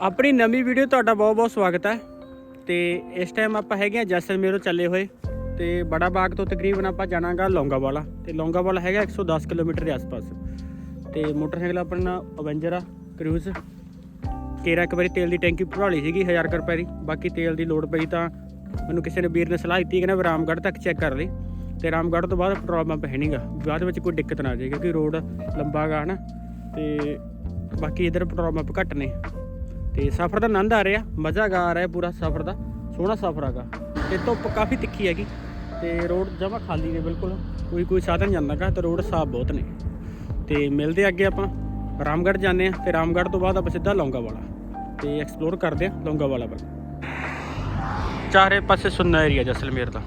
ਆਪਣੀ ਨਵੀਂ ਵੀਡੀਓ ਤੁਹਾਡਾ ਬਹੁਤ ਬਹੁਤ ਸਵਾਗਤ ਹੈ। ਤੇ ਇਸ ਟਾਈਮ ਆਪਾਂ ਹੈਗੇ ਆ ਜੈਸਲਮੇਰੋਂ ਚੱਲੇ ਹੋਏ। ਤੇ ਬੜਾ ਬਾਗ ਤੋਂ ਤਕਰੀਬਨ ਆਪਾਂ ਜਾਣਾਗਾ ਲੌਂਗਾਵਾਲਾ। ਤੇ ਲੌਂਗਾਵਾਲਾ ਹੈਗਾ 110 ਕਿਲੋਮੀਟਰ ਦੇ ਆਸ-ਪਾਸ। ਤੇ ਮੋਟਰਸਾਈਕਲ ਆਪਣਾ ਅਵੈਂਜਰ ਆ, ਕਰੂਜ਼। ਕੇਰਾ ਇੱਕ ਵਾਰੀ ਤੇਲ ਦੀ ਟੈਂਕੀ ਭਰਾ ਲਈ ਸੀਗੀ 1000 ਕੁ ਰੁਪਏ ਦੀ। ਬਾਕੀ ਤੇਲ ਦੀ ਲੋੜ ਪਈ ਤਾਂ ਮੈਨੂੰ ਕਿਸੇ ਨੇ ਵੀਰ ਨੇ ਸਲਾਹ ਦਿੱਤੀ ਕਿ ਨਾ ਰਾਮਗੜ੍ਹ ਤੱਕ ਚੈੱਕ ਕਰ ਲਈ। ਤੇ ਰਾਮਗੜ੍ਹ ਤੋਂ ਬਾਅਦ ਪੈਟਰੋਲ ਪੰਪ ਹੈ ਨਹੀਂਗਾ ਬਾਅਦ ਵਿੱਚ ਕੋਈ ਦਿੱਕਤ ਨਾ ਆ ਜਾਏ, ਕਿਉਂਕਿ ਰੋਡ ਲੰਬਾ ਗਾ, ਹਨਾ। ਤੇ ਬਾਕੀ ਇਧਰ ਪੈਟਰੋਲ ਪੰਪ ਘੱਟ ਨੇ। ਤੇ ਸਫ਼ਰ ਦਾ ਆਨੰਦ ਆ ਰਿਹਾ, ਮਜ਼ਾ ਆ ਰਿਹਾ ਪੂਰਾ ਸਫ਼ਰ ਦਾ, ਸੋਹਣਾ ਸਫ਼ਰ ਹੈਗਾ ਤੇ ਧੁੱਪ ਕਾਫੀ ਤਿੱਖੀ ਹੈਗੀ, ਤੇ ਰੋਡ ਜਮਾ ਖਾਲੀ ਨੇ ਬਿਲਕੁਲ, ਕੋਈ ਕੋਈ ਸਾਧਨ ਜਾਂਦਾਗਾ ਤੇ ਰੋਡ ਸਾਫ਼ ਬਹੁਤ ਨੇ। ਤੇ ਮਿਲਦੇ ਅੱਗੇ ਆਪਾਂ, ਰਾਮਗੜ੍ਹ ਜਾਂਦੇ ਆ ਤੇ ਰਾਮਗੜ੍ਹ ਤੋਂ ਬਾਅਦ ਆਪਾਂ ਸਿੱਧਾ ਲੌਂਗਾਵਾਲਾ, ਤੇ ਐਕਸਪਲੋਰ ਕਰਦੇ ਆ ਲੌਂਗਾਵਾਲਾ ਵੱਲ। ਚਾਰੇ ਪਾਸੇ ਸੁੰਨਾ ਏਰੀਆ ਜਸਲਮੇਰ ਦਾ।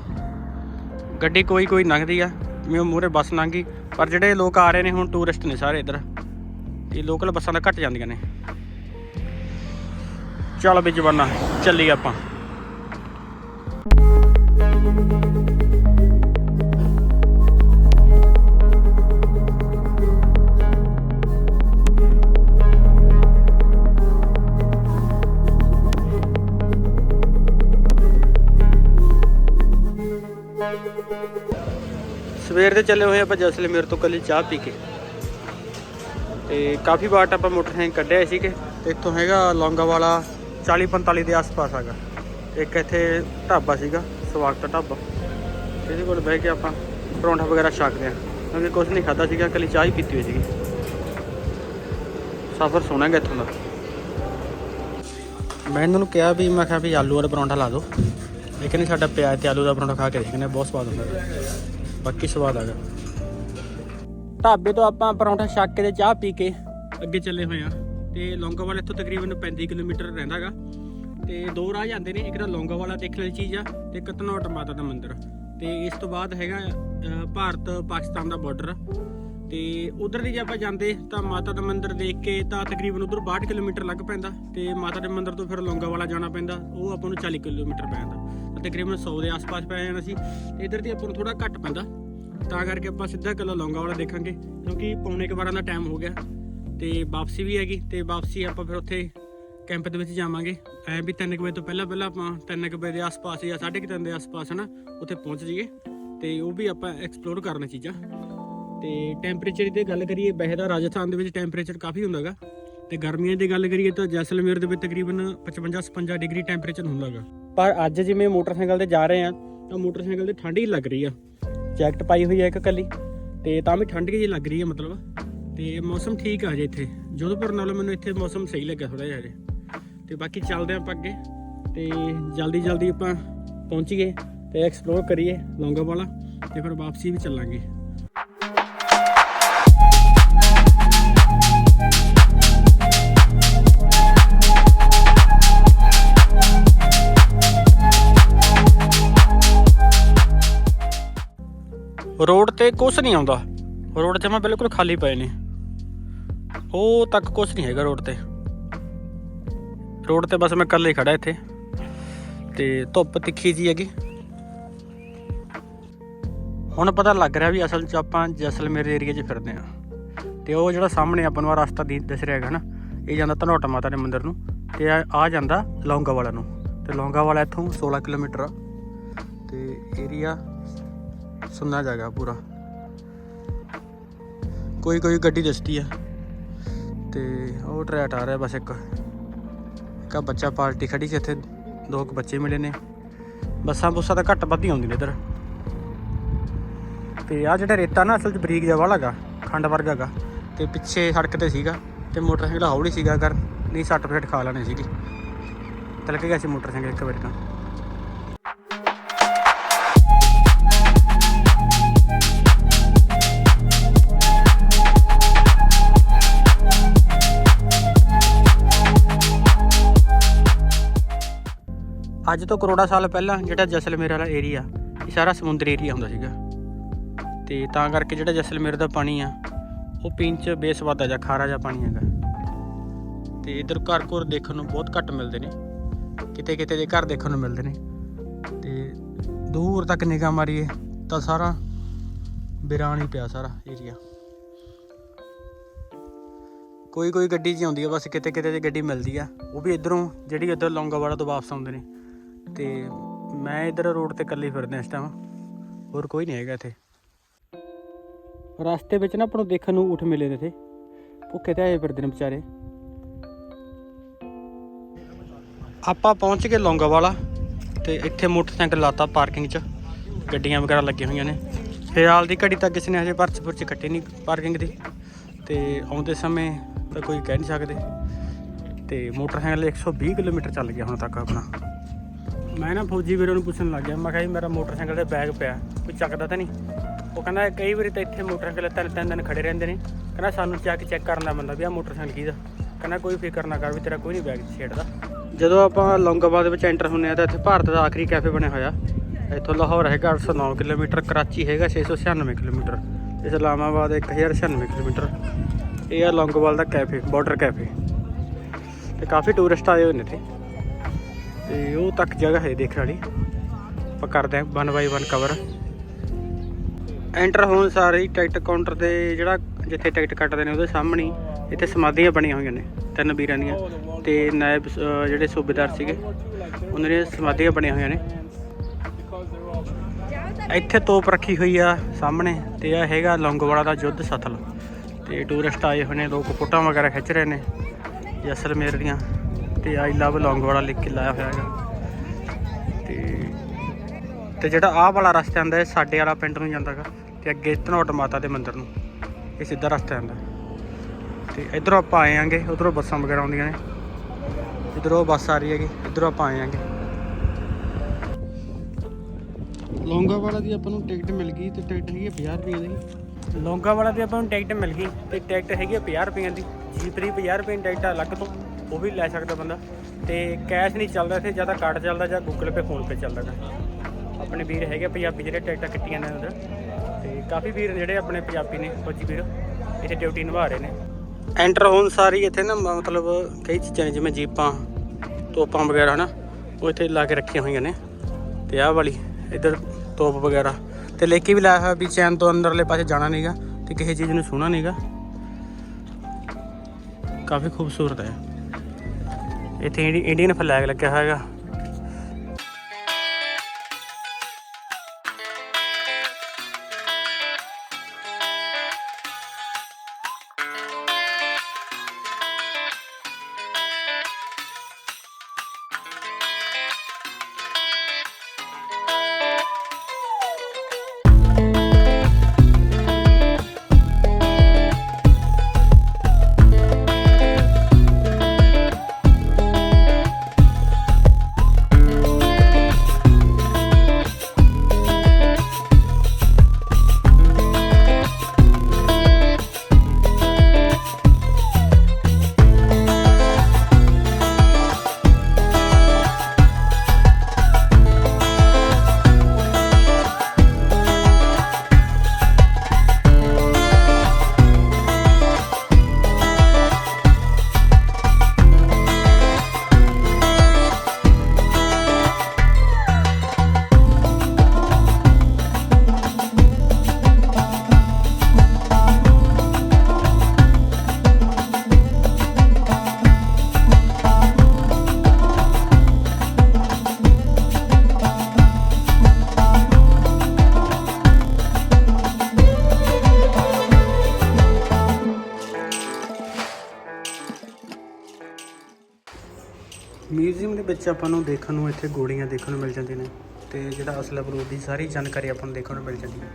ਗੱਡੀ ਕੋਈ ਕੋਈ ਲੰਘਦੀ ਆ ਜਿਵੇਂ ਮੂਹਰੇ ਬੱਸ ਲੰਘੀ ਪਰ ਜਿਹੜੇ ਲੋਕ ਆ ਰਹੇ ਨੇ, ਹੁਣ ਟੂਰਿਸਟ ਨੇ ਸਾਰੇ ਇੱਧਰ। ਇਹ ਲੋਕਲ ਬੱਸਾਂ ਤਾਂ ਘੱਟ ਜਾਂਦੀਆਂ ਨੇ। ਚੱਲ ਵੀ ਜਵਾਨਾ ਚੱਲੀ ਆਪਾਂ। ਸਵੇਰ ਦੇ ਚੱਲੇ ਹੋਏ ਆਪਾਂ ਜਸਲੇ ਮੇਰੇ ਤੋਂ ਕੱਲੀ ਚਾਹ ਪੀ ਕੇ। ਤੇ ਕਾਫੀ ਬਾਟ ਆਪਾਂ ਮੋਟਰਸਾਈਕਲ ਕੱਢਿਆ ਸੀਗੇ ਤੇ ਇੱਥੋਂ ਹੈਗਾ ਲੌਂਗਾ ਵਾਲਾ 40 45 ਦੇ ਆਸ-ਪਾਸ ਹੈਗਾ। ਤੇ ਇੱਕ ਇੱਥੇ ਢਾਬਾ ਸੀਗਾ, ਸਵਾਗਤ ਢਾਬਾ। ਇਹਦੇ ਕੋਲ ਬਹਿ ਕੇ ਆਪਾਂ ਪਰੌਂਠਾ ਵਗੈਰਾ ਛਕਦੇ ਆ ਕਿਉਂਕਿ ਕੁਝ ਨਹੀਂ ਖਾਦਾ ਸੀਗਾ ਕੱਲੀ ਚਾਹ ਹੀ ਪੀਤੀ ਹੋਈ ਸੀਗੀ। ਸਫ਼ਰ ਸੋਹਣਾ ਗਿਆ ਇੱਥੋਂ ਦਾ। ਮੈਂ ਇਹਨਾਂ ਨੂੰ ਕਿਹਾ ਵੀ, ਮੈਂ ਕਿਹਾ ਵੀ ਆਲੂ ਵਾਲਾ ਪਰੌਂਠਾ ਲਾ ਦਿਓ। ਇਹ ਕਹਿੰਦੇ ਸਾਡਾ ਪਿਆਜ਼ ਤੇ ਆਲੂ ਦਾ ਪਰੌਂਠਾ ਖਾ ਕੇ ਦੇਖਨੇ ਬਹੁਤ ਸਵਾਦ ਹੁੰਦਾ। ਬਾਕੀ ਸਵਾਦ ਆ ਗਿਆ ਢਾਬੇ ਤੋਂ ਆਪਾਂ ਪਰੌਂਠਾ ਛੱਕ ਕੇ ਤੇ ਚਾਹ ਪੀ ਕੇ ਅੱਗੇ ਚੱਲੇ ਹੋਏ ਆ ਤੇ ਲੌਂਗੋਵਾਲ ਇੱਥੋਂ ਤਕਰੀਬਨ 35 ਕਿਲੋਮੀਟਰ ਰਹਿੰਦਾਗਾ। ਤੇ ਦੋ ਰਾਹ ਜਾਂਦੇ ਨੇ, ਇੱਕ ਤਾਂ ਲੌਂਗੋਵਾਲਾ ਦੇਖਣ ਵਾਲੀ ਚੀਜ਼ ਆ, ਤੇ ਇੱਕ ਧਨੌਟ ਮਾਤਾ ਦਾ ਮੰਦਿਰ ਤੇ ਇਸ ਤੋਂ ਬਾਅਦ ਹੈਗਾ ਭਾਰਤ ਪਾਕਿਸਤਾਨ ਦਾ ਬਾਰਡਰ ਤੇ ਉਧਰ ਦੀ ਜੇ ਆਪਾਂ ਜਾਂਦੇ, ਤਾਂ ਮਾਤਾ ਦਾ ਮੰਦਿਰ ਦੇਖ ਕੇ ਤਾਂ ਤਕਰੀਬਨ ਉਧਰ 62 ਕਿਲੋਮੀਟਰ ਲੱਗ ਪੈਂਦਾ, ਤੇ ਮਾਤਾ ਦੇ ਮੰਦਿਰ ਤੋਂ ਫਿਰ ਲੌਂਗਾਵਾਲਾ ਜਾਣਾ ਪੈਂਦਾ, ਉਹ ਆਪਾਂ ਨੂੰ 40 ਕਿਲੋਮੀਟਰ ਪੈ ਜਾਂਦਾ। ਤਾਂ ਤਕਰੀਬਨ 100 ਦੇ ਆਸ-ਪਾਸ ਪੈ ਜਾਣਾ ਸੀ। ਤੇ ਇਧਰ ਦੀ ਆਪਾਂ ਨੂੰ ਥੋੜਾ ਘੱਟ ਪੈਂਦਾ। ਤਾਂ ਕਰਕੇ ਆਪਾਂ ਸਿੱਧਾ ਕੱਲਾ ਲੌਂਗਾਵਾਲਾ ਦੇਖਾਂਗੇ, ਕਿਉਂਕਿ ਪੌਣੇ ਕੁ ਬਾਰਾਂ ਦਾ ਟਾਈਮ ਹੋ ਗਿਆ। ਤੇ ਵਾਪਸੀ ਵੀ ਹੈਗੀ ਤੇ ਵਾਪਸੀ ਆਪਾਂ ਫਿਰ ਉੱਥੇ ਕੈਂਪ ਦੇ ਵਿੱਚ ਜਾਵਾਂਗੇ। ਐ ਵੀ 3 ਵਜੇ ਤੋਂ ਪਹਿਲਾਂ ਪਹਿਲਾਂ ਆਪਾਂ 3 ਵਜੇ ਦੇ ਆਸ-ਪਾਸ ਜਾਂ 3:30 ਦੇ ਆਸ-ਪਾਸ ਹਨਾ, ਉੱਥੇ ਪਹੁੰਚ ਜਾਈਏ ਤੇ ਉਹ ਵੀ ਆਪਾਂ ਐਕਸਪਲੋਰ ਕਰਨਾ ਚੀਜ਼ਾਂ। ਤੇ ਟੈਂਪਰੇਚਰ ਦੀ ਗੱਲ ਕਰੀਏ, ਵੈਸੇ ਤਾਂ ਰਾਜਸਥਾਨ ਦੇ ਵਿੱਚ ਟੈਂਪਰੇਚਰ ਕਾਫੀ ਹੁੰਦਾਗਾ ਤੇ ਗਰਮੀਆਂ ਦੀ ਗੱਲ ਕਰੀਏ ਤਾਂ ਜੈਸਲਮੇਰ ਦੇ ਵਿੱਚ ਤਕਰੀਬਨ 55-56 ਡਿਗਰੀ ਟੈਂਪਰੇਚਰ ਹੁੰਦਾਗਾ ਪਰ ਅੱਜ ਜਿਵੇਂ ਮੋਟਰਸਾਈਕਲ ਤੇ ਜਾ ਰਹੇ ਆ ਤਾਂ ਮੋਟਰਸਾਈਕਲ ਤੇ ਠੰਡ ਹੀ ਲੱਗ ਰਹੀ ਆ। ਜੈਕਟ ਪਾਈ ਹੋਈ ਹੈ ਇੱਕ ਕੱਲੀ, ਤੇ ਤਾਂ ਵੀ ਠੰਡ ਹੀ ਲੱਗ ਰਹੀ ਹੈ ਮਤਲਬ। ਤੇ ਮੌਸਮ ਠੀਕ ਆ ਜੇ ਇੱਥੇ। ਜੋਧਪੁਰ ਨਾਲੋਂ ਮੈਨੂੰ ਇੱਥੇ ਮੌਸਮ ਸਹੀ ਲੱਗਿਆ ਥੋੜਾ ਜਿਹਾ ਜੇ ਤੇ ਬਾਕੀ ਚੱਲਦੇ ਆਪਾਂ ਅੱਗੇ। ਤੇ ਜਲਦੀ ਜਲਦੀ ਆਪਾਂ ਪਹੁੰਚੀਏ ਤੇ ਐਕਸਪਲੋਰ ਕਰੀਏ ਲੌਂਗਾ ਵਾਲਾ ਤੇ ਫਿਰ ਵਾਪਸੀ ਵੀ ਚੱਲਾਂਗੇ। ਰੋਡ ਤੇ ਕੁਝ ਨਹੀਂ ਆਉਂਦਾ। ਰੋਡ ਤੇ ਮੈਂ ਬਿਲਕੁਲ ਖਾਲੀ ਪਏ ਨੇ। ਉਹ ਤੱਕ ਕੁਝ ਨਹੀਂ ਹੈਗਾ ਰੋਡ ਤੇ। ਰੋਡ ਤੇ ਬਸ ਮੈਂ ਇਕੱਲੇ ਹੀ ਖੜਾ ਇੱਥੇ ਤੇ ਧੁੱਪ ਤਿੱਖੀ ਜੀ ਹੈਗੀ। ਹੁਣ ਪਤਾ ਲੱਗ ਰਿਹਾ ਵੀ ਅਸਲ 'ਚ ਆਪਾਂ ਜੈਸਲਮੇਰ ਏਰੀਆ 'ਚ ਫਿਰਦੇ ਆ ਤੇ ਉਹ ਜਿਹੜਾ ਸਾਹਮਣੇ ਆਪਾਂ ਨੂੰ ਆਹ ਰਸਤਾ ਦੀ, ਦਿਸ ਰਿਹਾ ਹੈਗਾ ਨਾ, ਇਹ ਜਾਂਦਾ ਧਨੋਟਾ ਮਾਤਾ ਦੇ ਮੰਦਿਰ ਨੂੰ ਤੇ ਆ ਆ ਜਾਂਦਾ ਲੌਂਗਾ ਵਾਲਾ ਨੂੰ। ਤੇ ਲੌਂਗਾ ਵਾਲਾ ਇੱਥੋਂ 16 ਕਿਲੋਮੀਟਰ ਆ। ਤੇ ਏਰੀਆ ਸੁੰਨਾ ਜਗ੍ਹਾ ਪੂਰਾ। ਕੋਈ ਕੋਈ ਗੱਡੀ ਦਿਸਦੀ ਆ। ਤੇ ਉਹ ਟਰੈਟ ਆ ਰਿਹਾ ਬਸ ਇੱਕ। ਇੱਕ ਆਹ ਬੱਚਾ ਪਾਰਟੀ ਖੜੀ ਸੀ ਇੱਥੇ, ਦੋ ਕੁ ਬੱਚੇ ਮਿਲੇ ਨੇ। ਬੱਸਾਂ ਬੁੱਸਾਂ ਤਾਂ ਘੱਟ ਵੱਧ ਹੀ ਆਉਂਦੀਆਂ ਨੇ ਇੱਧਰ। ਤੇ ਆ ਜਿਹੜਾ ਰੇਤਾ ਨਾ ਅਸਲ 'ਚ ਬਰੀਕ ਜਿਹਾ ਵਾਲਾ ਗਾ ਖੰਡ ਵਰਗਾ ਗਾ ਤੇ ਪਿੱਛੇ ਸੜਕ ਤੇ ਸੀਗਾ ਤੇ ਮੋਟਰਸਾਈਕਲ ਹੌਲੀ ਸੀਗਾ ਕਰ ਨਹੀਂ ਸੱਟ ਫੇਟ ਖਾ ਲੈਣੇ ਸੀਗੀ। ਤਿਲਕ ਗਿਆ ਸੀ ਮੋਟਰਸਾਈਕਲ ਇੱਕ ਵਾਰੀ ਤਾਂ। ਅੱਜ ਤੋਂ ਕਰੋੜਾ ਸਾਲ ਪਹਿਲਾਂ ਜਿਹੜਾ ਜਸਲਮੇਰ ਵਾਲਾ ਏਰੀਆ ਇਹ ਸਾਰਾ ਸਮੁੰਦਰੀ ਏਰੀਆ ਹੁੰਦਾ ਸੀਗਾ। ਤੇ ਤਾਂ ਕਰਕੇ ਜਿਹੜਾ ਜਸਲਮੇਰ ਦਾ ਪਾਣੀ ਆ, ਉਹ ਪੀਣ ਚ ਬੇਸਵਾਦਾ ਜਾਂ ਖਾਰਾ ਜਿਹਾ ਪਾਣੀ ਹੈਗਾ। ਤੇ ਇਧਰ ਘਰ ਘਰ ਦੇਖਣ ਨੂੰ ਬਹੁਤ ਘੱਟ ਮਿਲਦੇ ਨੇ। ਕਿਤੇ ਕਿਤੇ ਦੇ ਘਰ ਦੇਖਣ ਨੂੰ ਮਿਲਦੇ ਨੇ। ਤੇ ਦੂਰ ਤੱਕ ਨਿਗਾਹ ਮਾਰੀਏ, ਤਾਂ ਸਾਰਾ ਬਿਰਾਨ ਹੀ ਪਿਆ ਸਾਰਾ ਏਰੀਆ ਕੋਈ ਕੋਈ ਗੱਡੀ 'ਚ ਆਉਂਦੀ ਆ, ਬਸ ਕਿਤੇ ਕਿਤੇ ਦੀ ਗੱਡੀ ਮਿਲਦੀ ਆ। ਉਹ ਵੀ ਇਧਰੋਂ ਜਿਹੜੀ ਇੱਧਰ ਲੌਂਗੋਵਾਲਾ ਤੋਂ ਵਾਪਸ ਆਉਂਦੇ ਨੇ। ਤੇ ਮੈਂ ਇਧਰ ਰੋਡ ਤੇ ਇਕੱਲੀ ਫਿਰਦਾ ਇਸ ਟਾਈਮ ਹੋਰ ਕੋਈ ਨਹੀਂ ਹੈਗਾ ਇੱਥੇ। ਰਸਤੇ ਵਿੱਚ ਨਾ ਆਪਾਂ ਨੂੰ ਦੇਖਣ ਨੂੰ ਊਠ ਮਿਲੇ ਨੇ ਇੱਥੇ। ਭੁੱਖੇ ਤੇ ਆਏ ਫਿਰਦੇ ਨੇ ਵਿਚਾਰੇ। ਆਪਾਂ ਪਹੁੰਚ ਗਏ ਲੌਂਗੋਵਾਲਾ ਤੇ ਇੱਥੇ ਮੋਟਰਸਾਈਕਲ ਲਾਤਾ ਪਾਰਕਿੰਗ 'ਚ। ਗੱਡੀਆਂ ਵਗੈਰਾ ਲੱਗੀਆਂ ਹੋਈਆਂ ਨੇ। ਫਿਲਹਾਲ ਦੀ ਘੜੀ ਤਾਂ ਕਿਸੇ ਨੇ ਹਜੇ ਪਰਚ ਪੁਰਚ ਕੱਟੀ ਨਹੀਂ ਪਾਰਕਿੰਗ ਦੀ। ਤੇ ਆਉਂਦੇ ਸਮੇਂ ਤਾਂ ਕੋਈ ਕਹਿ ਨਹੀਂ ਸਕਦੇ। ਤੇ ਮੋਟਰਸਾਈਕਲ 120 ਕਿਲੋਮੀਟਰ ਚੱਲ ਗਿਆ ਹੁਣ ਤੱਕ ਆਪਣਾ। ਮੈਂ ਨਾ ਫੌਜੀ ਵੀਰੋਂ ਨੂੰ ਪੁੱਛਣ ਲੱਗ ਗਿਆ, ਮੈਂ ਕਿਹਾ ਜੀ ਮੇਰਾ ਮੋਟਰਸਾਈਕਲ ਤੇ ਬੈਗ ਪਿਆ, ਕੋਈ ਚੱਕਦਾ ਤਾਂ ਨਹੀਂ? ਉਹ ਕਹਿੰਦਾ ਕਈ ਵਾਰੀ ਤਾਂ ਇੱਥੇ ਮੋਟਰਸਾਈਕਲ ਤਿੰਨ ਤਿੰਨ ਦਿਨ ਖੜੇ ਰਹਿੰਦੇ ਨੇ। ਕਹਿੰਦਾ ਸਾਨੂੰ ਚੱਕ ਚੈੱਕ ਕਰਨ ਦਾ ਬੰਦਾ ਵੀ ਆ ਮੋਟਰਸਾਈਕਲ ਕਿਹਦਾ ਕਹਿੰਦਾ ਕੋਈ ਫਿਕਰ ਨਾ ਕਰ ਵੀ ਤੇਰਾ ਕੋਈ ਨਹੀਂ ਬੈਗ ਛੇੜਦਾ। ਜਦੋਂ ਆਪਾਂ ਲੌਂਗੋਵਾਲ ਵਿੱਚ ਐਂਟਰ ਹੁੰਨੇ ਆ ਤਾਂ ਇੱਥੇ ਭਾਰਤ ਦਾ ਆਖਰੀ ਕੈਫੇ ਬਣਿਆ ਹੋਇਆ। ਇੱਥੋਂ ਲਾਹੌਰ ਹੈਗਾ 809 ਕਿਲੋਮੀਟਰ, ਕਰਾਚੀ ਹੈਗਾ 696 ਕਿਲੋਮੀਟਰ। ਇਸਲਾਮਾਬਾਦ 1096 ਕਿਲੋਮੀਟਰ। ਇਹ ਆ ਲੌਂਗੋਵਾਲ ਦਾ ਕੈਫੇ ਬਾਰਡਰ ਕੈਫੇ ਤੇ ਕਾਫੀ ਟੂਰਿਸਟ ਆਏ ਹੋਏ ਨੇ ਇੱਥੇ। ਤੇ ਉਹ ਤੱਕ ਜਗ੍ਹਾ ਹੈ ਦੇਖਣ ਵਾਲੀ। ਆਪਾਂ ਕਰਦੇ ਹਾਂ one by one cover enter ਹੋਣ ਸਾਰੇ ਟਿਕਟ ਕਾਊਂਟਰ ਤੇ ਜਿਹੜਾ ਜਿੱਥੇ ਟਿਕਟ ਕੱਟਦੇ ਨੇ ਉਹਦੇ ਸਾਹਮਣੇ ਇੱਥੇ ਸਮਾਧੀਆਂ ਬਣੀਆਂ ਹੋਈਆਂ ਨੇ, ਤਿੰਨ ਵੀਰਾਂ ਦੀਆਂ। ਤੇ ਨਾਇਬ ਜਿਹੜੇ ਸੂਬੇਦਾਰ ਸੀਗੇ, ਉਹਨਾਂ ਦੀਆਂ ਸਮਾਧੀਆਂ ਬਣੀਆਂ ਹੋਈਆਂ ਨੇ। ਇੱਥੇ ਤੋਪ ਰੱਖੀ ਹੋਈ ਆ ਸਾਹਮਣੇ ਤੇ ਇਹ ਹੈਗਾ ਲੌਂਗੋਵਾਲਾ ਦਾ ਯੁੱਧ ਸਥਲ। ਤੇ ਟੂਰਿਸਟ ਆਏ ਹੋਏ ਨੇ, ਲੋਕ ਫੋਟੋਆਂ ਵਗੈਰਾ ਖਿੱਚ ਰਹੇ ਨੇ। ਜੈਸਲਮੇਰ ਦੀਆਂ। ਤੇ ਆਈ ਲਵ ਲੌਂਗੋਵਾਲਾ ਲਿਖ ਕੇ ਲਾਇਆ ਹੋਇਆ ਹੈਗਾ। ਤੇ ਤੇ ਜਿਹੜਾ ਆਹ ਵਾਲਾ ਰਸਤਾ ਆਂਦਾ ਇਹ ਸਾਡੇ ਵਾਲਾ ਪਿੰਡ ਨੂੰ ਜਾਂਦਾਗਾ ਤੇ ਅੱਗੇ ਧਨੌਟ ਮਾਤਾ ਦੇ ਮੰਦਿਰ ਨੂੰ। ਇਹ ਸਿੱਧਾ ਰਸਤਾ ਆਂਦਾ ਤੇ ਇਧਰੋਂ ਆਪਾਂ ਆਏ ਆਂਗੇ ਉਧਰੋਂ ਬੱਸਾਂ ਵਗੈਰਾ ਆਉਂਦੀਆਂ ਨੇ। ਇਧਰੋਂ ਬੱਸ ਆ ਰਹੀ ਹੈਗੀ ਇਧਰੋਂ ਆਪਾਂ ਆਏ ਆਂਗੇ। ਲੌਂਗੋਵਾਲਾ ਦੀ ਆਪਾਂ ਨੂੰ ਟਿਕਟ ਮਿਲ ਗਈ ਤੇ ਟਿਕਟ ਹੈਗੀ 50 ਰੁਪਏ ਦੀ। ਲੌਂਗੋਵਾਲਾ ਦੀ ਆਪਾਂ ਨੂੰ ਟਿਕਟ ਮਿਲ ਗਈ ਤੇ ਟਿਕਟ ਹੈਗੀ 50 ਰੁਪਏ ਦੀ। ਜੀਪ ਦੀ 50 ਰੁਪਏ ਦੀ ਟਿਕਟ ਅਲੱਗ ਤੋਂ। ਉਹ ਵੀ ਲੈ ਸਕਦਾ ਬੰਦਾ। ਤੇ ਕੈਸ਼ ਨਹੀਂ ਚੱਲਦਾ ਇੱਥੇ, ਜਾਂ ਤਾਂ ਕਾਰਡ ਚੱਲਦਾ ਜਾਂ ਗੂਗਲ ਪੇ ਫੋਨ ਪੇ ਚੱਲਦਾ ਗਾ। ਆਪਣੇ ਵੀਰ ਹੈਗੇ ਪੰਜਾਬੀ ਜਿਹੜੇ, ਟਿਕਟਾਂ ਕੱਟੀਆਂ ਨੇ ਉਧਰ ਤੇ ਕਾਫੀ ਵੀਰ ਜਿਹੜੇ ਆਪਣੇ ਪੰਜਾਬੀ ਨੇ, ਫੌਜੀ ਵੀਰ। ਇੱਥੇ ਡਿਊਟੀ ਨਿਭਾ ਰਹੇ ਨੇ। ਐਂਟਰ ਹੋਣ ਸਾਰੀ ਇੱਥੇ ਨਾ ਮਤਲਬ ਕਈ ਚੀਜ਼ਾਂ ਨੇ, ਜਿਵੇਂ ਜੀਪਾਂ, ਤੋਪਾਂ ਵਗੈਰਾ, ਹਨਾ? ਉਹ ਇੱਥੇ ਲਾ ਕੇ ਰੱਖੀਆਂ ਹੋਈਆਂ ਨੇ। ਤੇ ਆਹ ਵਾਲੀ, ਇੱਧਰ ਤੋਪ ਵਗੈਰਾ। ਤੇ ਲੈ ਕੇ ਵੀ ਲਾਇਆ ਹੋਇਆ ਵੀ ਚੈਨ ਤੋਂ ਅੰਦਰਲੇ ਪਾਸੇ ਜਾਣਾ ਨਹੀਂਗਾ ਤੇ ਕਿਸੇ ਚੀਜ਼ ਨੂੰ ਛੂਣਾ ਨਹੀਂਗਾ ਕਾਫੀ ਖੂਬਸੂਰਤ ਹੈ। ਇੱਥੇ ਇੰਡੀ- ਇੰਡੀਅਨ ਫਲੈਗ ਲੱਗਿਆ ਹੋਇਆ ਹੈਗਾ। ਮਿਊਜ਼ੀਅਮ ਦੇ ਵਿੱਚ ਆਪਾਂ ਨੂੰ ਦੇਖਣ ਨੂੰ ਇੱਥੇ ਗੋਲੀਆਂ ਦੇਖਣ ਨੂੰ ਮਿਲ ਜਾਂਦੀਆਂ ਨੇ ਤੇ ਜਿਹੜਾ ਅਸਲ ਬਰੂਦ ਦੀ ਸਾਰੀ ਜਾਣਕਾਰੀ ਆਪਾਂ ਨੂੰ ਦੇਖਣ ਨੂੰ ਮਿਲ ਜਾਂਦੀ ਹੈ।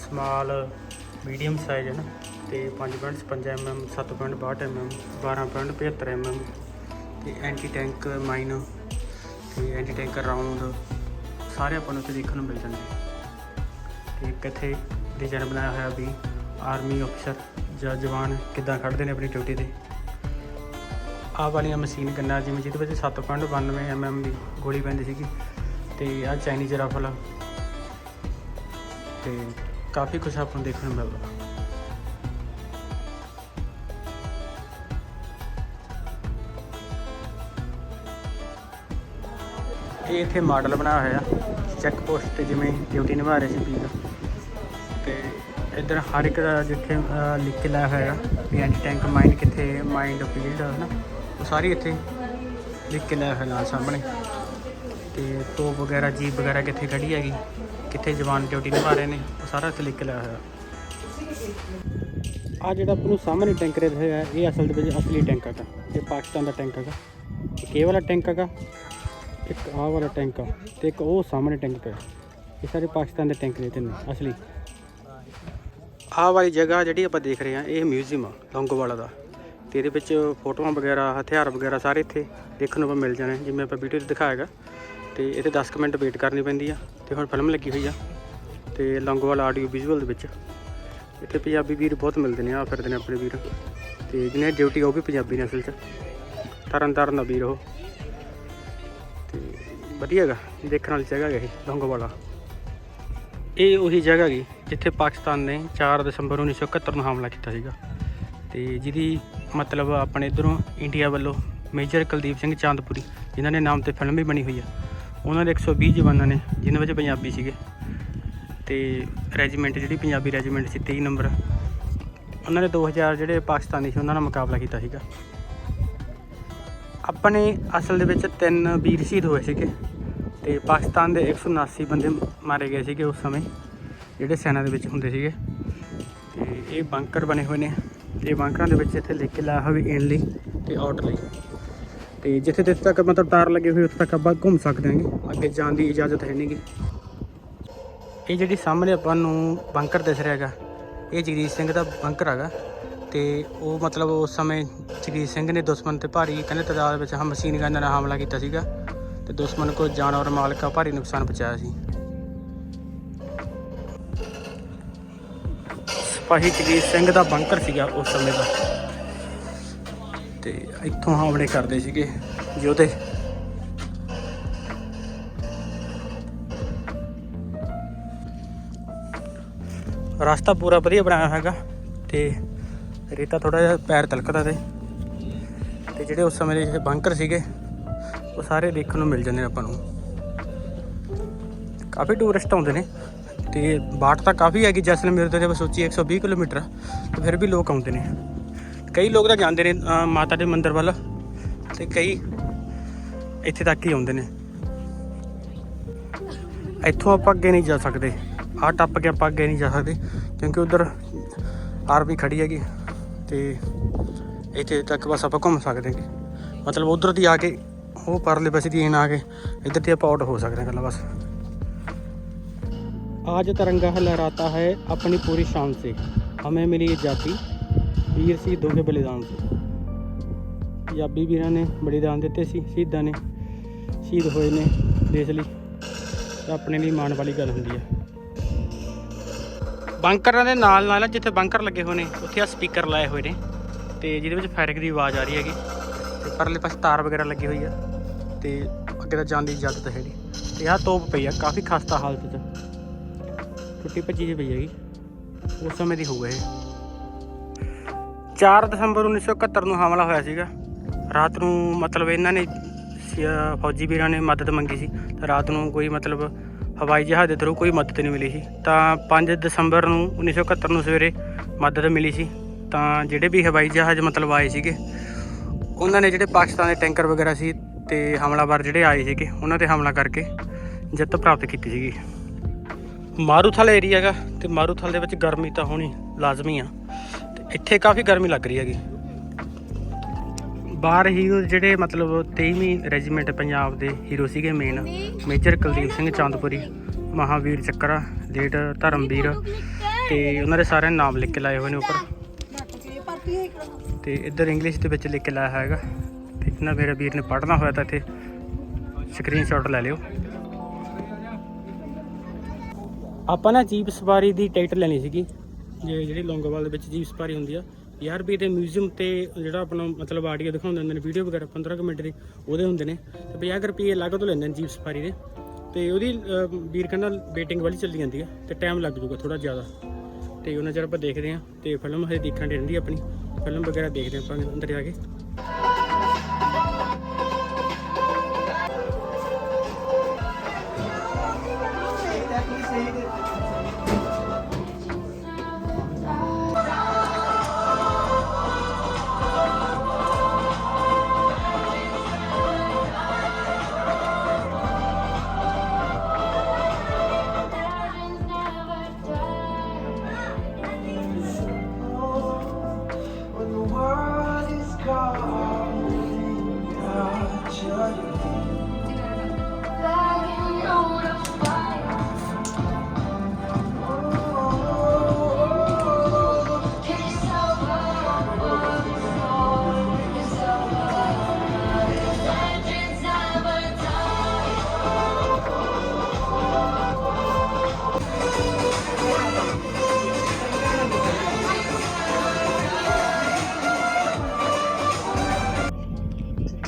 ਸਮਾਲ ਮੀਡੀਅਮ ਸਾਈਜ਼ ਹੈ ਨਾ, ਤੇ 5.56 mm 7.62 mm 12.75 mm ਤੇ ਐਂਟੀ ਟੈਂਕ ਮਾਈਨ ਤੇ ਐਂਟੀ ਟੈਂਕ ਰਾਉਂਡ ਸਾਰੇ ਆਪਾਂ ਨੂੰ ਇੱਥੇ ਦੇਖਣ ਨੂੰ ਮਿਲ ਜਾਂਦੇ ਨੇ। ਤੇ ਇੱਕ ਇੱਥੇ ਡਿਜ਼ਾਈਨ ਬਣਾਇਆ ਹੋਇਆ ਵੀ ਆਰਮੀ ਅਫਸਰ ਜਾਂ ਜਵਾਨ ਕਿੱਦਾਂ ਖੜਦੇ ਨੇ ਆਪਣੀ ਡਿਊਟੀ ਤੇ। ਆਹ ਵਾਲੀਆਂ ਮਸ਼ੀਨ ਗੰਨਾ, ਜਿਵੇਂ ਜਿਹਦੇ ਵਿੱਚ 7.92 mm ਦੀ ਗੋਲੀ ਪੈਂਦੀ ਸੀਗੀ ਤੇ ਆਹ ਚਾਈਨੀਜ਼ ਰਾਫਲ ਤੇ ਕਾਫੀ ਕੁਝ ਆਪਾਂ ਨੂੰ ਦੇਖਣ ਨੂੰ ਮਿਲਦਾ। ਇਹ ਇੱਥੇ ਮਾਡਲ ਬਣਾਇਆ ਹੋਇਆ, ਚੈੱਕ ਪੋਸਟ ਤੇ ਜਿਵੇਂ ਡਿਊਟੀ ਨਿਭਾ ਰਹੇ ਸੀ ਵੀਰ ਤੇ ਇੱਧਰ ਹਰ ਇੱਕ ਦਾ ਜਿੱਥੇ ਲਿਖ ਕੇ ਲਾਇਆ ਹੋਇਆ, ਵੀ ਐਂਟੀ ਟੈਂਕ ਮਾਈਂਡ ਕਿੱਥੇ ਮਾਈਂਡ ਫੀਲਡ ਹੈ ਨਾ ਸਾਰੀ ਇੱਥੇ ਲਿਖ ਕੇ ਲਾਇਆ ਹੋਇਆ ਨਾਲ ਸਾਹਮਣੇ। ਤੇ ਤੋਪ ਵਗੈਰਾ, ਜੀਪ ਵਗੈਰਾ ਕਿੱਥੇ ਖੜੀ ਹੈਗੀ, ਕਿੱਥੇ ਜਵਾਨ ਡਿਊਟੀ ਨਿਭਾ ਰਹੇ ਨੇ, ਉਹ ਸਾਰਾ ਇੱਥੇ ਲਿਖ ਕੇ ਲਾਇਆ ਹੋਇਆ। ਆ ਜਿਹੜਾ ਆਪਾਂ ਨੂੰ ਸਾਹਮਣੇ ਟੈਂਕ ਰਿਹਾ ਹੋਇਆ, ਇਹ ਅਸਲ ਦੇ ਵਿੱਚ ਅਸਲੀ ਟੈਂਕ ਹੈਗਾ, ਇਹ ਪਾਕਿਸਤਾਨ ਦਾ ਟੈਂਕ ਹੈਗਾ। ਇੱਕ ਇਹ ਵਾਲਾ ਟੈਂਕ ਹੈਗਾ, ਇੱਕ ਆਹ ਵਾਲਾ ਟੈਂਕ ਆ, ਤੇ ਇੱਕ ਉਹ ਸਾਹਮਣੇ ਟੈਂਕ ਹੈ ਇਹ ਸਾਰੇ ਪਾਕਿਸਤਾਨ ਦੇ ਟੈਂਕ ਨੇ ਤਿੰਨ, ਅਸਲੀ। ਆਹ ਵਾਲੀ ਜਗ੍ਹਾ ਜਿਹੜੀ ਆਪਾਂ ਦੇਖ ਰਹੇ ਹਾਂ, ਇਹ ਮਿਊਜ਼ੀਅਮ ਆ, ਲੌਂਗੋਵਾਲਾ ਦਾ। ਤੇ ਇਹਦੇ ਵਿੱਚ ਫੋਟੋਆਂ ਵਗੈਰਾ, ਹਥਿਆਰ ਵਗੈਰਾ ਸਾਰੇ ਇੱਥੇ ਦੇਖਣ ਨੂੰ ਮਿਲ ਜਾਣੇ, ਜਿਵੇਂ ਆਪਾਂ ਵੀਡੀਓ 'ਚ ਦਿਖਾਇਆਗਾ ਤੇ ਇਹਦੇ 10 ਕੁ ਮਿੰਟ ਵੇਟ ਕਰਨੀ ਪੈਂਦੀ ਆ, ਤੇ ਹੁਣ ਫਿਲਮ ਲੱਗੀ ਹੋਈ ਆ, ਤੇ ਲੌਂਗੋਵਾਲਾ ਆਡੀਓ ਵਿਜ਼ੂਅਲ ਦੇ ਵਿੱਚ। ਇੱਥੇ ਪੰਜਾਬੀ ਵੀਰ ਬਹੁਤ ਮਿਲਦੇ ਨੇ, ਆ ਫਿਰਦੇ ਨੇ ਆਪਣੇ ਵੀਰ। ਤੇ ਜਿਹਨੇ ਡਿਊਟੀ ਉਹ ਵੀ ਪੰਜਾਬੀ ਨੇ ਅਸਲ 'ਚ। ਤਰਨ ਤਾਰਨ ਦਾ ਵੀਰ ਉਹ। ਤੇ ਵਧੀਆ ਹੈਗਾ, ਦੇਖਣ ਵਾਲੀ ਜਗ੍ਹਾ ਹੈ ਇਹ, ਲੌਂਗੋਵਾਲਾ ਇਹ ਉਹੀ ਜਗ੍ਹਾ ਹੈਗੀ, ਜਿੱਥੇ ਪਾਕਿਸਤਾਨ ਨੇ 4 ਦਸੰਬਰ 1971 ਨੂੰ ਹਮਲਾ ਕੀਤਾ ਸੀਗਾ। ਤੇ ਜਿਹਦੀ ਮਤਲਬ ਆਪਣੇ ਇਧਰੋਂ ਇੰਡੀਆ ਵੱਲੋਂ ਮੇਜਰ ਕੁਲਦੀਪ ਸਿੰਘ ਚਾਂਦਪੁਰੀ, ਜਿਨ੍ਹਾਂ ਦੇ ਨਾਮ ਤੇ ਫਿਲਮ ਵੀ ਬਣੀ ਹੋਈ ਆ। ਉਹਨਾਂ ਦੇ 120 ਜਵਾਨਾਂ ਨੇ, ਜਿਨ੍ਹਾਂ ਵਿੱਚ ਪੰਜਾਬੀ ਸੀਗੇ। ਤੇ ਰੈਜੀਮੈਂਟ ਜਿਹੜੀ ਪੰਜਾਬੀ ਰੈਜੀਮੈਂਟ ਸੀ 23 ਨੰਬਰ, ਉਹਨਾਂ ਨੇ 2000 ਜਿਹੜੇ ਪਾਕਿਸਤਾਨੀ ਸੀ, ਉਹਨਾਂ ਨਾਲ ਮੁਕਾਬਲਾ ਕੀਤਾ ਸੀਗਾ। ਆਪਣੇ ਅਸਲ ਦੇ ਵਿੱਚ ਤਿੰਨ ਵੀਰ ਸ਼ਹੀਦ ਹੋਏ ਸੀਗੇ, ਤੇ ਪਾਕਿਸਤਾਨ ਦੇ 179 ਬੰਦੇ ਮਾਰੇ ਗਏ ਸੀਗੇ ਉਸ ਸਮੇਂ, ਜਿਹੜੇ ਸੈਨਾ ਦੇ ਵਿੱਚ ਹੁੰਦੇ ਸੀਗੇ। ਤੇ ਇਹ ਬੰਕਰ ਬਣੇ ਹੋਏ ਨੇ। ਇਹ ਬੰਕਰਾਂ ਦੇ ਵਿੱਚ ਇੱਥੇ ਲਿਖ ਕੇ ਲਾਇਆ ਹੋਵੇ ਇਨ ਲਈ ਤੇ ਆਊਟ ਲਈ। ਤੇ ਜਿੱਥੇ ਜਿੱਥੇ ਤੱਕ ਮਤਲਬ ਤਾਰ ਲੱਗੇ ਹੋਏ, ਉੱਥੇ ਤੱਕ ਆਪਾਂ ਘੁੰਮ ਸਕਦੇ ਹਾਂਗੇ। ਅੱਗੇ ਜਾਣ ਦੀ ਇਜਾਜ਼ਤ ਹੈ ਨਹੀਂਗੀ। ਇਹ ਜਿਹੜੀ ਸਾਹਮਣੇ ਆਪਾਂ ਨੂੰ ਬੰਕਰ ਦਿਸ ਰਿਹਾ ਹੈਗਾ, ਇਹ ਜਗਦੀਸ਼ ਸਿੰਘ ਦਾ ਬੰਕਰ ਹੈਗਾ। ਤੇ ਉਹ ਮਤਲਬ ਉਸ ਸਮੇਂ ਜਗਦੀਸ਼ ਸਿੰਘ ਨੇ ਦੁਸ਼ਮਣ ਤੇ ਭਾਰੀ ਕਹਿੰਦੇ ਤਾਦਾਦ ਵਿੱਚ ਹਮ ਮਸ਼ੀਨ ਗਨ ਨਾਲ ਹਮਲਾ ਕੀਤਾ ਸੀਗਾ। ਤੇ ਦੁਸ਼ਮਣ ਕੋ ਜਾਨ ਔਰ ਮਾਲ ਦਾ ਭਾਰੀ ਨੁਕਸਾਨ ਪਹੁੰਚਾਇਆ ਸੀ। ਸਿਪਾਹੀ ਜਗਦੀਸ਼ ਸਿੰਘ ਦਾ ਬੰਕਰ ਸੀਗਾ ਉਸ ਸਮੇਂ ਦਾ। ਤੇ ਇੱਥੋਂ ਹਮਲੇ ਕਰਦੇ ਸੀਗੇ ਯੋਧੇ। ਰਸਤਾ ਪੂਰਾ ਵਧੀਆ ਬਣਾਇਆ ਹੈਗਾ ਤੇ ਰੇਤਾ ਥੋੜਾ ਜਿਹਾ ਪੈਰ ਤਲਕਦਾ ਤੇ। ਤੇ ਜਿਹੜੇ ਉਸ ਸਮੇਂ ਦੇ ਜਿਹੜੇ ਬੰਕਰ ਸੀਗੇ, ਉਹ ਸਾਰੇ ਦੇਖਣ ਨੂੰ ਮਿਲ ਜਾਂਦੇ ਨੇ ਆਪਾਂ ਨੂੰ। ਕਾਫੀ ਟੂਰਿਸਟ ਆਉਂਦੇ ਨੇ। ਤੇ ਬਾਟ ਤਾਂ ਕਾਫੀ ਹੈਗੀ ਜੈਸਲਮੇਰ ਤੋਂ ਜੇ ਆਪਾਂ ਸੋਚੀਏ 120 ਕਿਲੋਮੀਟਰ ਆ, ਤੇ ਫਿਰ ਵੀ ਲੋਕ ਆਉਂਦੇ ਨੇ। ਕਈ ਲੋਕ ਤਾਂ ਜਾਂਦੇ ਨੇ ਮਾਤਾ ਦੇ ਮੰਦਿਰ ਵੱਲ ਤੇ ਕਈ ਇੱਥੇ ਤੱਕ ਹੀ ਆਉਂਦੇ ਨੇ। ਇੱਥੋਂ ਆਪਾਂ ਅੱਗੇ ਨਹੀਂ ਜਾ ਸਕਦੇ। ਆਹ ਟੱਪ ਕੇ ਆਪਾਂ ਅੱਗੇ ਨਹੀਂ ਜਾ ਸਕਦੇ ਕਿਉਂਕਿ ਉਧਰ ਆਰਮੀ ਖੜੀ ਹੈਗੀ ਤੇ ਇੱਥੇ ਤੱਕ ਬਸ ਆਪਾਂ ਘੁੰਮ ਸਕਦੇ ਹਾਂ ਮਤਲਬ ਉਧਰ ਦੀ ਆ ਕੇ ਉਹ ਪਰਲੇ ਪਾਸੇ ਦੀ ਨਾ ਆ ਕੇ ਇੱਧਰ ਤੇ ਆਪਾਂ ਆਊਟ ਹੋ ਸਕਦੇ ਹਾਂ ਗੱਲਾਂ ਬਸ। आज तिरंगा लहराता है अपनी पूरी शान से हमें मिली ये जाति ਵੀਰ ਸ਼ਹੀਦੋਂ ਦੇ ਬਲੀਦਾਨ ਸੀ ਪੰਜਾਬੀ ਵੀਰਾਂ ਨੇ ਬਲੀਦਾਨ ਦਿੱਤੇ ਸੀ ਸ਼ਹੀਦਾਂ ਨੇ ਸ਼ਹੀਦ ਹੋਏ ਨੇ ਦੇਸ਼ ਲਈ ਤੇ ਆਪਣੇ ਲਈ ਮਾਣ ਵਾਲੀ ਗੱਲ ਹੁੰਦੀ ਹੈ ਬੰਕਰਾਂ ਦੇ ਨਾਲ ਨਾਲ ਜਿੱਥੇ ਬੰਕਰ ਲੱਗੇ ਹੋਏ ਨੇ ਉੱਥੇ ਆ ਸਪੀਕਰ ਲਾਏ ਹੋਏ ਨੇ ਤੇ ਜਿਹਦੇ ਵਿੱਚ ਫਾਇਰਿੰਗ ਦੀ ਆਵਾਜ਼ ਆ ਰਹੀ ਹੈਗੀ ਤੇ ਪਰਲੇ ਪਾਸੇ ਤਾਰ ਵਗੈਰਾ ਲੱਗੀ ਹੋਈ ਆ ਤੇ ਅੱਗੇ ਤਾਂ ਜਾਣ ਦੀ ਇਜਾਜ਼ਤ ਹੈ ਨਹੀਂ ਤੇ ਆਹ ਤੋਪ ਪਈ ਆ ਕਾਫੀ ਖਸਤਾ ਹਾਲਤ 'ਚ ਟੁੱਟੀ ਭੱਜੀ ਜਿਹੀ ਪਈ ਹੈਗੀ। ਉਸ ਸਮੇਂ ਦੀ ਹੋਊਗਾ ਇਹ। 4 ਦਸੰਬਰ 1971 ਨੂੰ ਹਮਲਾ ਹੋਇਆ ਸੀਗਾ। ਰਾਤ ਨੂੰ ਮਤਲਬ ਇਹਨਾਂ ਨੇ ਫੌਜੀ ਵੀਰਾਂ ਨੇ ਮਦਦ ਮੰਗੀ ਸੀ। ਤਾਂ ਰਾਤ ਨੂੰ ਕੋਈ ਮਤਲਬ ਹਵਾਈ ਜਹਾਜ਼ ਦੇ ਥਰੂ ਕੋਈ ਮਦਦ ਨਹੀਂ ਮਿਲੀ ਸੀ। ਤਾਂ 5 ਦਸੰਬਰ ਨੂੰ 1971 ਨੂੰ ਸਵੇਰੇ ਮਦਦ ਮਿਲੀ ਸੀ। ਤਾਂ ਜਿਹੜੇ ਵੀ ਹਵਾਈ ਜਹਾਜ਼ ਮਤਲਬ ਆਏ ਸੀਗੇ, ਉਹਨਾਂ ਨੇ ਜਿਹੜੇ ਪਾਕਿਸਤਾਨ ਦੇ ਟੈਂਕਰ ਵਗੈਰਾ ਸੀ ਤੇ ਹਮਲਾਵਰ ਜਿਹੜੇ ਆਏ ਸੀਗੇ, ਉਹਨਾਂ ਤੇ ਹਮਲਾ ਕਰਕੇ ਜਿੱਤ ਪ੍ਰਾਪਤ ਕੀਤੀ ਸੀਗੀ। ਮਾਰੂਥਲ ਏਰੀਆ ਹੈਗਾ ਤੇ ਮਾਰੂਥਲ ਦੇ ਵਿੱਚ ਗਰਮੀ ਤਾਂ ਹੋਣੀ ਲਾਜ਼ਮੀ ਆ। ਤੇ ਇੱਥੇ ਕਾਫੀ ਗਰਮੀ ਲੱਗ ਰਹੀ ਹੈਗੀ। ਬਾਹਰ ਹੀਰੋ ਜਿਹੜੇ ਮਤਲਬ 23ਵੀਂ ਰੈਜੀਮੈਂਟ ਪੰਜਾਬ ਦੇ ਹੀਰੋ ਸੀਗੇ main major Kuldeep Singh Chandpuri, Mahavir Chakra late Dharamvir ਤੇ ਉਹਨਾਂ ਦੇ ਸਾਰਿਆਂ ਦੇ ਨਾਮ ਲਿਖ ਕੇ ਲਾਏ ਹੋਏ ਨੇ ਉੱਪਰ। ਤੇ ਇੱਧਰ ਇੰਗਲਿਸ਼ ਦੇ ਵਿੱਚ ਲਿਖ ਕੇ ਲਾਇਆ ਹੈਗਾ। ਤੇ ਇਹਨਾਂ ਮੇਰਾ ਵੀਰ ਨੇ ਪੜ੍ਹਨਾ ਹੋਇਆ ਤਾਂ ਇੱਥੇ। ਸਕਰੀਨਸ਼ਾਟ ਲੈ ਲਿਓ। ਆਪਾਂ ਨਾ ਜੀਪ ਸਵਾਰੀ ਦੀ ਟਿਕਟ ਲੈਣੀ ਸੀਗੀ। ਜੇ ਜਿਹੜੀ ਲੌਂਗੋਵਾਲ ਦੇ ਵਿੱਚ ਜੀਪ ਸਵਾਰੀ ਹੁੰਦੀ ਆ ਯਾਰ ਰੁਪਏ ਤੇ ਮਿਊਜ਼ੀਅਮ ਤੇ ਜਿਹੜਾ ਆਪਣਾ ਮਤਲਬ ਆਡੀਓ ਦਿਖਾਉਂਦੇ ਹੁੰਦੇ ਨੇ, ਵੀਡੀਓ ਵਗੈਰਾ 15 ਕੁ ਮਿੰਟ ਦੀ, ਉਹਦੇ ਹੁੰਦੇ ਨੇ। ਤੇ 50 ਕੁ ਰੁਪਏ ਅਲੱਗ ਤੋਂ ਲੈਂਦੇ ਨੇ ਜੀਪ ਸਫਾਰੀ ਦੇ। ਤੇ ਉਹਦੀ ਵੀਰ ਕਹਿੰਦਾ ਵੇਟਿੰਗ ਵਾਲੀ ਚੱਲਦੀ ਜਾਂਦੀ ਆ, ਤੇ ਟਾਈਮ ਲੱਗ ਜੂਗਾ ਥੋੜਾ ਜ਼ਿਆਦਾ। ਤੇ ਉਹਨਾਂ ਚਿਰ ਆਪਾਂ ਦੇਖਦੇ ਆ, ਤੇ ਫਿਲਮ ਹਜੇ ਦੇਖਣ ਦੀ ਰਹਿੰਦੀ ਆਪਣੀ। ਫਿਲਮ ਵਗੈਰਾ ਦੇਖਦੇ ਆਪਾਂ ਅੰਦਰ ਜਾ ਕੇ। he say that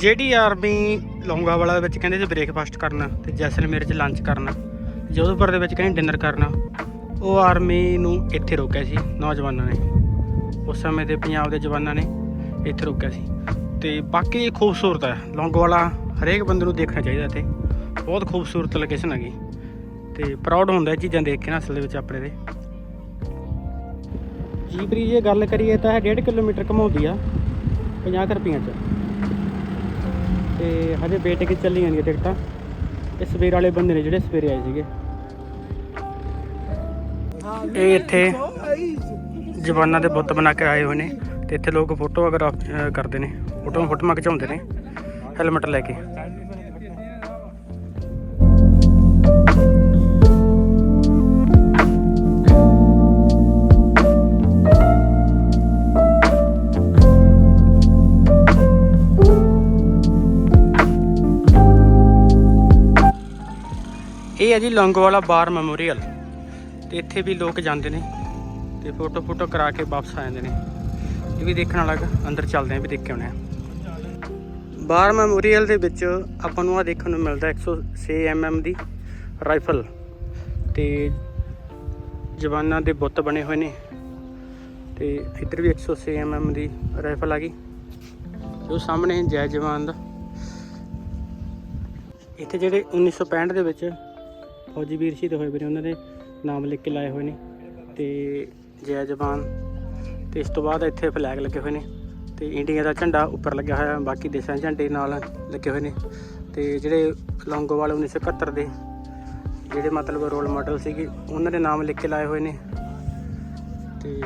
ਜਿਹੜੀ ਆਰਮੀ ਲੌਂਗਾਵਾਲਾ ਦੇ ਵਿੱਚ ਕਹਿੰਦੇ ਸੀ ਬ੍ਰੇਕਫਾਸਟ ਕਰਨਾ ਤੇ ਜੈਸਲਮੇਰ 'ਚ ਲੰਚ ਕਰਨਾ ਜੋਧਪੁਰ ਦੇ ਵਿੱਚ ਕਹਿੰਦੇ ਡਿਨਰ ਕਰਨਾ, ਉਹ ਆਰਮੀ ਨੂੰ ਇੱਥੇ ਰੋਕਿਆ ਸੀ ਨੌਜਵਾਨਾਂ ਨੇ। ਉਸ ਸਮੇਂ ਦੇ ਪੰਜਾਬ ਦੇ ਜਵਾਨਾਂ ਨੇ ਇੱਥੇ ਰੋਕਿਆ ਸੀ। ਤੇ ਬਾਕੀ ਖੂਬਸੂਰਤ ਹੈ, ਲੌਂਗੋਵਾਲਾ ਹਰੇਕ ਬੰਦੇ ਨੂੰ ਦੇਖਣਾ ਚਾਹੀਦਾ ਇੱਥੇ। ਬਹੁਤ ਖੂਬਸੂਰਤ ਲੋਕੇਸ਼ਨ ਹੈਗੀ। ਤੇ ਪ੍ਰਾਊਡ ਹੁੰਦਾ ਇਹ ਚੀਜ਼ਾਂ ਦੇਖ ਕੇ ਨਾ ਅਸਲ ਦੇ ਵਿੱਚ ਆਪਣੇ ਦੇ ਜੀਪਰੀ ਜੇ ਗੱਲ ਕਰੀਏ ਤਾਂ ਇਹ 1.5 ਕਿਲੋਮੀਟਰ ਘਮਾਉਂਦੀ ਆ 50 ਰੁਪਈਆਂ ਚ। ਤੇ ਹਜੇ ਬੇਟੇ ਕੇ ਚੱਲੀਆਂ ਨੇ ਟਿਕਟਾਂ। ਇਹ ਸਵੇਰ ਵਾਲੇ ਬੰਦੇ ਨੇ ਜਿਹੜੇ ਸਵੇਰੇ ਆਏ ਸੀਗੇ। ਇਹ ਇੱਥੇ ਜਵਾਨਾਂ ਦੇ ਬੁੱਤ ਬਣਾ ਕੇ ਆਏ ਹੋਏ ਨੇ ਤੇ ਇੱਥੇ ਲੋਕ ਫੋਟੋ ਕਰਦੇ ਨੇ। ਫੋਟੋਆਂ ਫੋਟੋਆਂ ਖਿਚਾਉਂਦੇ ਨੇ। ਹੈਲਮਟ ਲੈ ਕੇ। ਇਹ ਹੈ ਜੀ ਲੌਂਗੋਵਾਲਾ ਬਾਰ ਮੈਮੋਰੀਅਲ। ਤੇ ਇੱਥੇ ਵੀ ਲੋਕ ਜਾਂਦੇ ਨੇ ਤੇ ਫੋਟੋ ਫੋਟੋ ਕਰਾ ਕੇ ਵਾਪਸ ਆ ਜਾਂਦੇ ਨੇ। ਇਹ ਵੀ ਦੇਖਣ ਵਾਲਾ ਅੰਦਰ ਚੱਲਦੇ ਆਂ ਵੀ ਦੇਖ ਕੇ ਆਉਣੇ ਬਾਰ ਮੈਮੋਰੀਅਲ ਦੇ ਵਿੱਚ ਆਪਾਂ ਨੂੰ ਆ ਦੇਖਣ ਨੂੰ ਮਿਲਦਾ 106 mm ਦੀ ਰਾਈਫਲ। ਤੇ ਜਵਾਨਾਂ ਦੇ ਬੁੱਤ ਬਣੇ ਹੋਏ ਨੇ। ਤੇ ਇੱਧਰ ਵੀ 106 mm ਦੀ ਰਾਈਫਲ ਆ ਗਈ। ਤੇ ਉਹ ਸਾਹਮਣੇ ਜੈ ਜਵਾਨ ਦਾ। ਇੱਥੇ ਜਿਹੜੇ 1965 ਦੇ ਵਿੱਚ ਫੌਜੀ ਵੀਰ ਸ਼ਹੀਦ ਹੋਏ ਨੇ, ਉਹਨਾਂ ਦੇ ਨਾਮ ਲਿਖ ਕੇ ਲਾਏ ਹੋਏ ਨੇ ਤੇ ਜੈ ਜਵਾਨ ਤੇ ਇਸ ਤੋਂ ਬਾਅਦ ਇੱਥੇ ਫਲੈਗ ਲੱਗੇ ਹੋਏ ਨੇ ਤੇ ਇੰਡੀਆ ਦਾ ਝੰਡਾ ਉੱਪਰ ਲੱਗਿਆ ਹੋਇਆ, ਬਾਕੀ ਦੇਸ਼ਾਂ ਦੇ ਝੰਡੇ ਨਾਲ ਲੱਗੇ ਹੋਏ ਨੇ ਤੇ ਜਿਹੜੇ ਲੌਂਗੋਵਾਲ 1971 ਦੇ ਜਿਹੜੇ ਮਤਲਬ ਰੋਲ ਮਾਡਲ ਸੀਗੇ, ਉਹਨਾਂ ਦੇ ਨਾਮ ਲਿਖ ਕੇ ਲਾਏ ਹੋਏ ਨੇ ਤੇ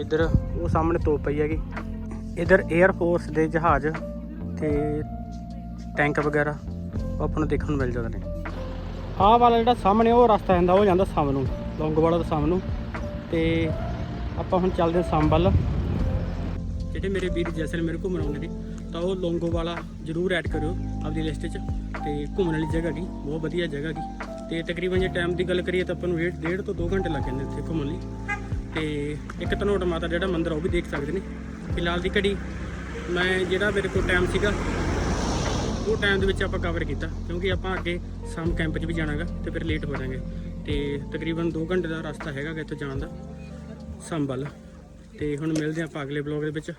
ਇੱਧਰ ਉਹ ਸਾਹਮਣੇ ਤੋਪ ਪਈ ਹੈਗੀ, ਇੱਧਰ 에ਅਰ ਫੋਰਸ ਦੇ ਜਹਾਜ਼ ਤੇ ਟੈਂਕ ਵਗੈਰਾ ਉਹ ਆਪਾਂ ਨੂੰ ਦੇਖਣ ਨੂੰ ਮਿਲ ਜਾਂਦੇ ਨੇ। ਆਹ ਵਾਲਾ ਜਿਹੜਾ ਸਾਹਮਣੇ ਉਹ ਰਸਤਾ ਜਾਂਦਾ, ਉਹ ਜਾਂਦਾ ਸਾਮ ਨੂੰ, ਲੌਂਗੋਵਾਲਾ ਤੋਂ ਸਾਮ ਨੂੰ। ਤੇ ਆਪਾਂ ਹੁਣ ਚੱਲਦੇ ਹਾਂ ਸਾਮ ਵੱਲ। ਜਿਹੜੇ ਮੇਰੇ ਵੀਰ ਜੈਸਲ ਮੇਰੇ ਘੁੰਮਣ ਆਉਂਦੇ ਨੇ, ਤਾਂ ਉਹ ਲੌਂਗੋਵਾਲਾ ਜ਼ਰੂਰ ਐਡ ਕਰਿਓ ਆਪਦੀ ਲਿਸਟ 'ਚ। ਤੇ ਘੁੰਮਣ ਵਾਲੀ ਜਗ੍ਹਾ ਹੈਗੀ ਬਹੁਤ ਵਧੀਆ ਜਗ੍ਹਾ ਹੈਗੀ ਤੇ ਤਕਰੀਬਨ ਜੇ ਟਾਈਮ ਦੀ ਗੱਲ ਕਰੀਏ ਤਾਂ ਆਪਾਂ ਨੂੰ ਡੇਢ ਡੇਢ ਤੋਂ 2 ਘੰਟੇ ਲੱਗ ਜਾਂਦੇ ਇੱਥੇ ਘੁੰਮਣ ਲਈ। ਤੇ ਇੱਕ ਧਨੋਟ ਮਾਤਾ ਜਿਹੜਾ ਮੰਦਿਰ ਉਹ ਵੀ ਦੇਖ ਸਕਦੇ ਨੇ। ਫਿਲਹਾਲ ਦੀ ਘੜੀ, ਮੈਂ ਜਿਹੜਾ ਮੇਰੇ ਕੋਲ ਟਾਈਮ ਸੀਗਾ ਉਹ ਟਾਈਮ ਦੇ ਵਿੱਚ ਆਪਾਂ ਕਵਰ ਕੀਤਾ, ਕਿਉਂਕਿ ਆਪਾਂ ਅੱਗੇ ਸਾਮ ਕੈਂਪ 'ਚ ਵੀ ਜਾਣਾਗਾ ਤੇ ਫਿਰ ਲੇਟ ਹੋ ਜਾਾਂਗੇ ਤੇ ਤਕਰੀਬਨ 2 ਘੰਟੇ ਦਾ ਰਸਤਾ ਹੈਗਾ ਗਾ ਇੱਥੋਂ ਜਾਣ ਦਾ ਸੰਭਲ ਤੇ ਹੁਣ ਮਿਲਦੇ ਹਾਂ ਆਪਾਂ ਅਗਲੇ ਬਲੌਗ ਦੇ ਵਿੱਚ।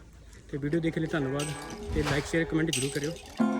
ਤੇ ਵੀਡੀਓ ਦੇਖਣ ਲਈ, ਧੰਨਵਾਦ। ਤੇ ਲਾਈਕ ਸ਼ੇਅਰ ਕਮੈਂਟ ਜ਼ਰੂਰ ਕਰਿਓ।